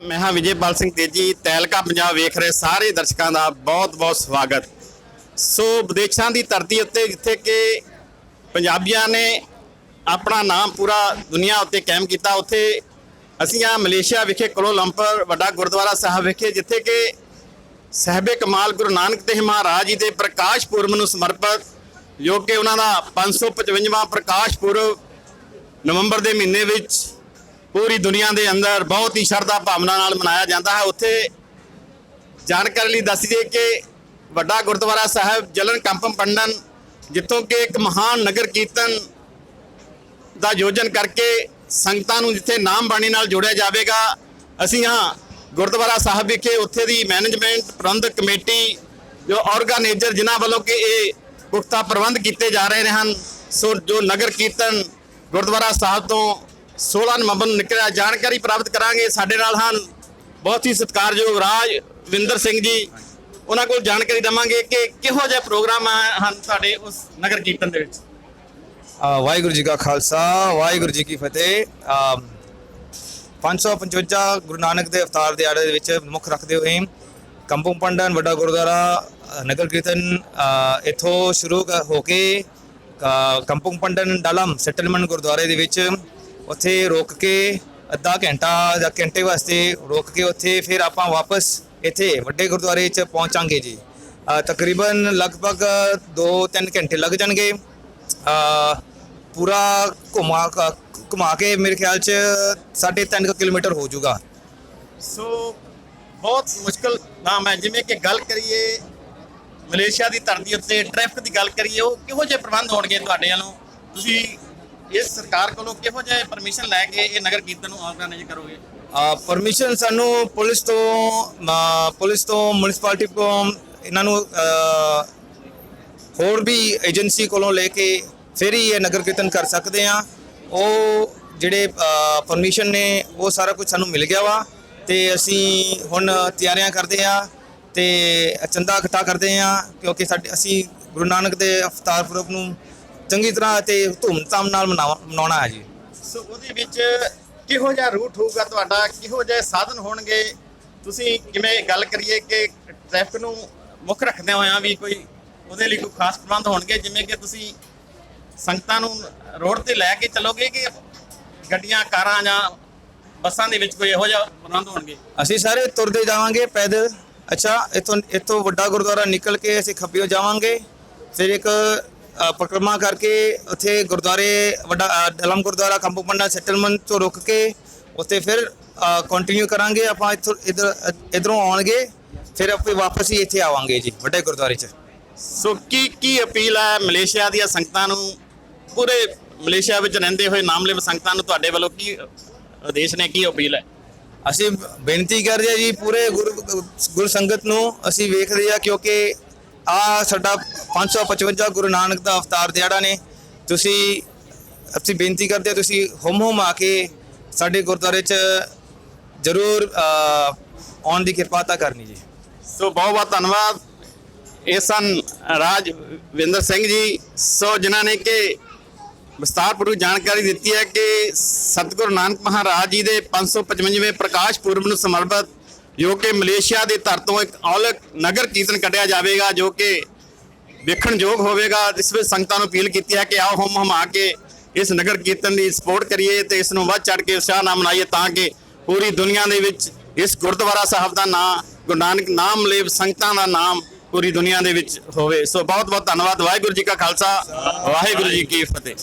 ਮੈਂ ਹਾਂ ਵਿਜੇਪਾਲ ਸਿੰਘ ਤੇਜੀ, ਤੈਲਕਾ ਪੰਜਾਬ ਵੇਖ ਰਹੇ ਸਾਰੇ ਦਰਸ਼ਕਾਂ ਦਾ ਬਹੁਤ-ਬਹੁਤ ਸਵਾਗਤ। ਸੋ ਵਿਦੇਸ਼ਾਂ ਦੀ ਧਰਤੀ ਉੱਤੇ ਜਿੱਥੇ ਕਿ ਪੰਜਾਬੀਆਂ ਨੇ ਆਪਣਾ ਨਾਮ ਪੂਰਾ ਦੁਨੀਆ ਉੱਤੇ ਕਾਇਮ ਕੀਤਾ, ਉੱਥੇ ਅਸੀਂ ਆ ਮਲੇਸ਼ੀਆ ਵਿਖੇ ਕੋਲੋਲੰਪਰ ਵੱਡਾ ਗੁਰਦੁਆਰਾ ਸਾਹਿਬ ਵਿਖੇ, ਜਿੱਥੇ ਕਿ ਸਹਿਬੇ ਕਮਾਲ ਗੁਰੂ ਨਾਨਕ ਦੇਵ ਮਹਾਰਾਜ ਜੀ ਦੇ ਪ੍ਰਕਾਸ਼ ਪੁਰਬ ਨੂੰ ਸਮਰਪਿਤ, ਜੋ ਕਿ ਉਹਨਾਂ ਦਾ 555ਵਾਂ ਪ੍ਰਕਾਸ਼ ਪੁਰਬ ਨਵੰਬਰ ਦੇ ਮਹੀਨੇ ਵਿੱਚ ਪੂਰੀ ਦੁਨੀਆ ਦੇ ਅੰਦਰ ਬਹੁਤ ਹੀ ਸ਼ਰਧਾ ਭਾਵਨਾ ਨਾਲ ਮਨਾਇਆ ਜਾਂਦਾ ਹੈ। ਉੱਥੇ ਜਾਣਕਾਰੀ ਲਈ ਦੱਸ ਦਈਏ ਕਿ ਵੱਡਾ ਗੁਰਦੁਆਰਾ ਸਾਹਿਬ ਜਲਨ ਕੰਪਮ ਪੰਡਨ, ਜਿੱਥੋਂ ਕਿ ਇੱਕ ਮਹਾਨ ਨਗਰ ਕੀਰਤਨ ਦਾ ਆਯੋਜਨ ਕਰਕੇ ਸੰਗਤਾਂ ਨੂੰ ਜਿੱਥੇ ਨਾਮ ਬਾਣੀ ਨਾਲ ਜੋੜਿਆ ਜਾਵੇਗਾ, ਅਸੀਂ ਹਾਂ ਗੁਰਦੁਆਰਾ ਸਾਹਿਬ ਵਿਖੇ ਉੱਥੇ ਦੀ ਮੈਨੇਜਮੈਂਟ, ਪ੍ਰਬੰਧਕ ਕਮੇਟੀ, ਜੋ ਆਰਗੇਨਾਈਜ਼ਰ ਜਿਨ੍ਹਾਂ ਵੱਲੋਂ ਕਿ ਇਹ ਪੁਖਤਾ ਪ੍ਰਬੰਧ ਕੀਤੇ ਜਾ ਰਹੇ ਹਨ, ਸੋ ਜੋ ਨਗਰ ਕੀਰਤਨ ਗੁਰਦੁਆਰਾ ਸਾਹਿਬ ਤੋਂ 16 ਨਵੰਬਰ ਨੂੰ ਨਿਕਲਿਆ। ਜਾਣਕਾਰੀ ਪ੍ਰਾਪਤ ਕਰਾਂਗੇ। ਸਾਡੇ ਨਾਲ ਹਨ ਬਹੁਤ ਹੀ ਸਤਿਕਾਰਯੋਗ ਰਾਜ ਵਿੰਦਰ ਸਿੰਘ ਜੀ। ਉਹਨਾਂ ਕੋਲ ਜਾਣਕਾਰੀ ਦਵਾਂਗੇ ਕਿ ਕਿਹੋ ਜਿਹੇ ਪ੍ਰੋਗਰਾਮ ਹਨ ਸਾਡੇ ਉਸ ਨਗਰ ਕੀਰਤਨ ਦੇ ਵਿੱਚ? ਵਾਹਿਗੁਰੂ ਜੀ ਕਾ ਖਾਲਸਾ ਵਾਹਿਗੁਰੂ ਜੀ ਕੀ ਫਤਿਹ। ਅ, 555 ਗੁਰੂ ਨਾਨਕ ਦੇ ਅਵਤਾਰ ਦਿਹਾੜੇ ਦੇ ਵਿੱਚ ਮੁੱਖ ਰੱਖਦੇ ਹੋਏ ਕੰਪੂੰ ਪੰਡਨ ਵੱਡਾ ਗੁਰਦੁਆਰਾ ਨਗਰ ਕੀਰਤਨ ਅ, ਇੱਥੋਂ ਸ਼ੁਰੂ ਹੋ ਕੇ ਅ, ਪੰਡਨ ਡਾਲਮ ਸੈਟਲਮੈਂਟ ਗੁਰਦੁਆਰੇ ਦੇ ਵਿੱਚ ਉੱਥੇ ਰੋਕ ਕੇ ਅੱਧਾ ਘੰਟਾ ਜਾਂ ਘੰਟੇ ਵਾਸਤੇ ਰੋਕ ਕੇ ਉੱਥੇ ਫਿਰ ਆਪਾਂ ਵਾਪਸ ਇੱਥੇ ਵੱਡੇ ਗੁਰਦੁਆਰੇ 'ਚ ਪਹੁੰਚਾਂਗੇ ਜੀ। ਤਕਰੀਬਨ ਲਗਭਗ 2-3 ਘੰਟੇ ਲੱਗ ਜਾਣਗੇ। ਪੂਰਾ ਘੁਮਾ ਕ- ਘੁਮਾ ਕੇ ਮੇਰੇ ਖਿਆਲ ਚ 3.5 ਕਿਲੋਮੀਟਰ ਹੋ ਜਾਊਗਾ। ਸੋ, ਬਹੁਤ ਮੁਸ਼ਕਲ ਕੰਮ ਹੈ। ਜਿਵੇਂ ਕਿ ਗੱਲ ਕਰੀਏ, ਮਲੇਸ਼ੀਆ ਦੀ ਧਰਤੀ ਉੱਤੇ ਟ੍ਰੈਫਿਕ ਦੀ ਗੱਲ ਕਰੀਏ, ਉਹ ਕਿਹੋ ਜਿਹੇ ਪ੍ਰਬੰਧ ਹੋਣਗੇ ਤੁਹਾਡੇ ਵੱਲੋਂ? ਤੁਸੀਂ ਇਸ ਸਰਕਾਰ ਕੋਲੋਂ ਕਿਹੋ ਜਿਹੇ ਪਰਮਿਸ਼ਨ ਲੈ ਕੇ ਇਹ ਨਗਰ ਕੀਰਤਨ ਨੂੰ ਆਰਗੇਨਾਈਜ਼ ਕਰੋਗੇ? ਪਰਮਿਸ਼ਨ ਸਾਨੂੰ ਪੁਲਿਸ ਤੋਂ ਪੁਲਿਸ ਤੋਂ ਮਿਊਨਿਸਪੈਲਿਟੀ ਤੋਂ ਇਹਨਾਂ ਨੂੰ ਹੋਰ ਵੀ ਏਜੰਸੀ ਕੋਲੋਂ ਲੈ ਕੇ ਫਿਰ ਹੀ ਇਹ ਨਗਰ ਕੀਰਤਨ ਕਰ ਸਕਦੇ ਆ ਉਹ ਜਿਹੜੇ ਪਰਮਿਸ਼ਨ ਨੇ, ਉਹ ਸਾਰਾ ਕੁਝ ਸਾਨੂੰ ਮਿਲ ਗਿਆ ਵਾ। ਤੇ ਅਸੀਂ ਹੁਣ ਤਿਆਰੀਆਂ ਕਰਦੇ ਆ ਤੇ ਚੰਦਾ ਇਕੱਠਾ ਕਰਦੇ ਆ ਕਿਉਂਕਿ ਸਾਡੇ, ਅਸੀਂ ਗੁਰੂ ਨਾਨਕ ਦੇ ਅਵਤਾਰ ਪੁਰਬ ਨੂੰ ਚੰਗੀ ਤਰ੍ਹਾਂ ਤੇ ਧੂਮਧਾਮ ਨਾਲ ਮਨਾਵਾ- ਮਨਾਉਣਾ ਹੈ ਜੀ। ਸੋ ਉਹਦੇ ਵਿੱਚ ਕਿਹੋ ਜਿਹਾ ਰੂਟ ਹੋਊਗਾ ਤੁਹਾਡਾ? ਕਿਹੋ ਜਿਹੇ ਸਾਧਨ ਹੋਣਗੇ? ਤੁਸੀਂ ਕਿਵੇਂ ਗੱਲ ਕਰੀਏ ਕਿ ਟ੍ਰੈਫਿਕ ਨੂੰ ਮੁੱਖ ਰੱਖਦੇ ਹੋਇਆਂ ਵੀ ਕੋਈ ਉਹਦੇ ਲਈ ਕੋਈ ਖਾਸ ਪ੍ਰਬੰਧ ਹੋਣਗੇ? ਜਿਵੇਂ ਕਿ ਤੁਸੀਂ ਸੰਗਤਾਂ ਨੂੰ ਰੋਡ ਤੇ ਲੈ ਕੇ ਚੱਲੋਗੇ ਕਿ ਗੱਡੀਆਂ ਕਾਰਾਂ ਜਾਂ ਬੱਸਾਂ ਦੇ ਵਿੱਚ ਕੋਈ ਇਹੋ ਜਿਹਾ ਪ੍ਰਬੰਧ ਹੋਣਗੇ? ਅਸੀਂ ਸਾਰੇ ਤੁਰਦੇ ਜਾਵਾਂਗੇ ਪੈਦਲ। ਅੱਛਾ ਇੱਥੋਂ ਇੱਥੋਂ ਵੱਡਾ ਗੁਰਦੁਆਰਾ ਨਿਕਲ ਕੇ ਅਸੀਂ ਖੱਬਿਓ ਜਾਵਾਂਗੇ। ਫਿਰ ਇੱਕ ਪਰਿਕਰਮਾ ਕਰਕੇ ਉੱਥੇ ਗੁਰਦੁਆਰੇ ਵੱਡਾ ਅ, ਡਲਮ ਗੁਰਦੁਆਰਾ ਕੰਪੂ ਪੰਡਾ ਸੈਟਲਮੈਂਟ ਤੋਂ ਰੁਕ ਕੇ ਉੱਥੇ ਫਿਰ ਕੰਟੀਨਿਊ ਕਰਾਂਗੇ ਆਪਾਂ ਇੱਥੋਂ ਇਧਰ ਇਧਰੋਂ ਆਉਣਗੇ ਫਿਰ ਆਪੇ ਵਾਪਸ ਹੀ ਇੱਥੇ ਆਵਾਂਗੇ ਜੀ ਵੱਡੇ ਗੁਰਦੁਆਰੇ 'ਚ। ਸੋ ਕੀ ਕੀ ਅਪੀਲ ਹੈ ਮਲੇਸ਼ੀਆ ਦੀਆਂ ਸੰਗਤਾਂ ਨੂੰ? ਪੂਰੇ ਮਲੇਸ਼ੀਆ ਵਿੱਚ ਰਹਿੰਦੇ ਹੋਏ ਨਾਮਲੇਵ ਸੰਗਤਾਂ ਨੂੰ ਤੁਹਾਡੇ ਵੱਲੋਂ ਕੀ ਆਦੇਸ਼ ਨੇ ਕੀ ਅਪੀਲ ਹੈ? ਅਸੀਂ ਬੇਨਤੀ ਕਰਦੇ ਹਾਂ ਜੀ ਪੂਰੇ ਗੁਰ ਗੁਰ ਸੰਗਤ ਨੂੰ ਅਸੀਂ ਵੇਖਦੇ ਆ ਕਿਉਂਕਿ ਆ ਸਾਡਾ 555 ਗੁਰੂ ਨਾਨਕ ਦਾ ਅਵਤਾਰ ਦਿਹਾੜਾ ਨੇ। ਤੁਸੀਂ, ਅਸੀਂ ਬੇਨਤੀ ਕਰਦੇ ਹਾਂ, ਤੁਸੀਂ ਹੁਮ ਹੁਮ ਆ ਕੇ ਸਾਡੇ ਗੁਰਦੁਆਰੇ 'ਚ ਜ਼ਰੂਰ ਆਉਣ ਦੀ ਕਿਰਪਾਤਾ ਕਰਨੀ ਜੀ। ਸੋ ਬਹੁਤ ਬਹੁਤ ਧੰਨਵਾਦ। ਇਹ ਸਨ ਰਾਜਵਿੰਦਰ ਸਿੰਘ ਜੀ। ਸੋ ਜਿਨ੍ਹਾਂ ਨੇ ਕਿ ਵਿਸਤਾਰਪੂਰਵਕ ਜਾਣਕਾਰੀ ਦਿੱਤੀ ਹੈ ਕਿ ਸਤਿਗੁਰੂ ਨਾਨਕ ਮਹਾਰਾਜ ਜੀ ਦੇ 555ਵੇਂ ਪ੍ਰਕਾਸ਼ ਪੁਰਬ ਨੂੰ ਸਮਰਪਿਤ ਜੋ ਕਿ ਮਲੇਸ਼ੀਆ ਦੇ ਧਰ ਤੋਂ ਇੱਕ ਔਲਕ ਨਗਰ ਕੀਰਤਨ ਕੱਢਿਆ ਜਾਵੇਗਾ, ਜੋ ਕਿ ਵੇਖਣ ਯੋਗ ਹੋਵੇਗਾ। ਜਿਸ ਵਿੱਚ ਸੰਗਤਾਂ ਨੂੰ ਅਪੀਲ ਕੀਤੀ ਹੈ ਕਿ ਆਓ ਹਮ ਹਮਾ ਕੇ ਇਸ ਨਗਰ ਕੀਰਤਨ ਦੀ ਸਪੋਰਟ ਕਰੀਏ ਤੇ ਇਸ ਨੂੰ ਵੱਧ ਚੜ ਕੇ ਉਤਸ਼ਾਹ ਨਾਲ ਮਨਾਈਏ ਤਾਂ ਕਿ ਪੂਰੀ ਦੁਨੀਆ ਦੇ ਵਿੱਚ ਇਸ ਗੁਰਦੁਆਰਾ ਸਾਹਿਬ ਦਾ ਨਾਮ ਗੁਰੂ ਨਾਨਕ ਨਾਮ ਲੇਵ ਸੰਗਤਾਂ ਦਾ ਨਾਮ ਪੂਰੀ ਦੁਨੀਆ ਦੇ ਵਿੱਚ ਹੋਵੇ। ਸੋ ਬਹੁਤ ਬਹੁਤ ਧੰਨਵਾਦ। ਵਾਹਿਗੁਰੂ ਜੀ ਕਾ ਖਾਲਸਾ, ਵਾਹਿਗੁਰੂ ਜੀ ਕੀ ਫਤਿਹ।